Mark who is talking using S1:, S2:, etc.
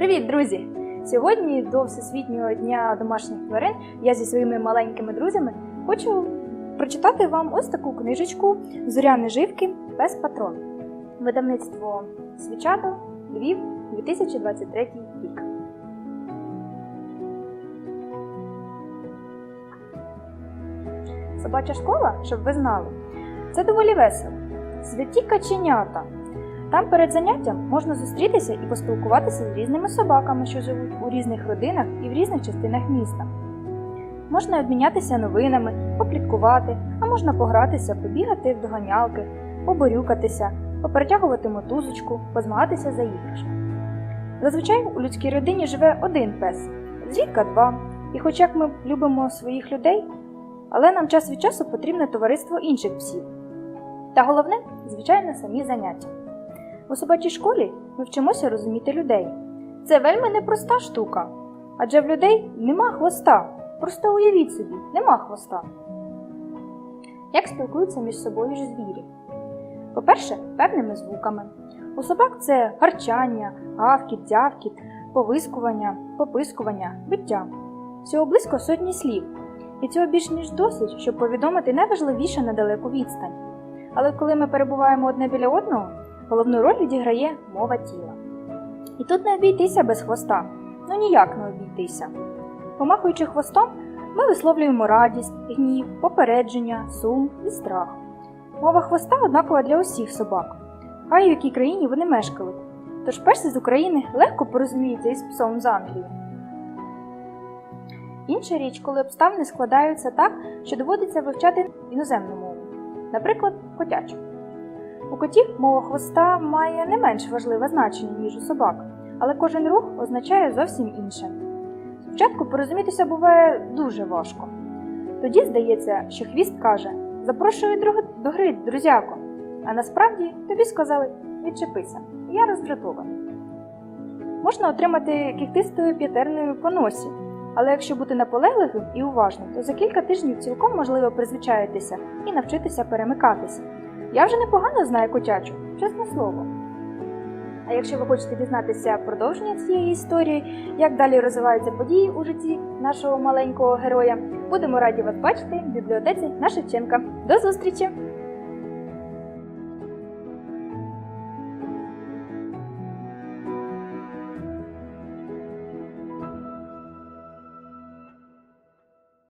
S1: Привіт, друзі! Сьогодні до Всесвітнього дня домашніх тварин я зі своїми маленькими друзями хочу прочитати вам ось таку книжечку Зоряні живки без патрон. Видавництво Свічато, Львів, 2023 рік. Собача школа, щоб ви знали, це доволі весело. Святі каченята. Там перед заняттям можна зустрітися і поспілкуватися з різними собаками, що живуть у різних родинах і в різних частинах міста. Можна обмінятися новинами, попліткувати, а можна погратися, побігати в доганялки, поборюкатися, поперетягувати мотузочку, позмагатися за іграшки. Зазвичай у людській родині живе один пес, зрідка два. І хоч як ми любимо своїх людей, але нам час від часу потрібне товариство інших псів. Та головне, звичайно, самі заняття. У собачій школі ми вчимося розуміти людей. Це вельми непроста штука, адже в людей нема хвоста. Просто уявіть собі, нема хвоста. Як спілкуються між собою ж звірі? По-перше, певними звуками. У собак це гарчання, гавкіт, дзявкіт, повискування, попискування, биття. Всього близько сотні слів. І цього більш ніж досить, щоб повідомити найважливіше на далеку відстань. Але коли ми перебуваємо одне біля одного, головну роль відіграє мова тіла. І тут не обійтися без хвоста. Ну ніяк не обійтися. Помахуючи хвостом, ми висловлюємо радість, гнів, попередження, сум і страх. Мова хвоста однакова для усіх собак, хай у якій країні вони мешкали. Тож перси з України легко порозуміються із псом з Англії. Інша річ, коли обставини складаються так, що доводиться вивчати іноземну мову, наприклад, котячу. У котів мова хвоста має не менш важливе значення, ніж у собак, але кожен рух означає зовсім інше. Спочатку порозумітися буває дуже важко. Тоді здається, що хвіст каже Запрошую до гри, друзяко. А насправді тобі сказали відчепися, я роздратований. Можна отримати кіхтистою п'ятерною по носі, але якщо бути наполегливим і уважним, то за кілька тижнів цілком можливо призвичаїтися і навчитися перемикатися. Я вже непогано знаю котячу, чесне слово. А якщо ви хочете дізнатися продовження цієї історії, як далі розвиваються події у житті нашого маленького героя, будемо раді вас бачити в бібліотеці на Шевченка. До зустрічі!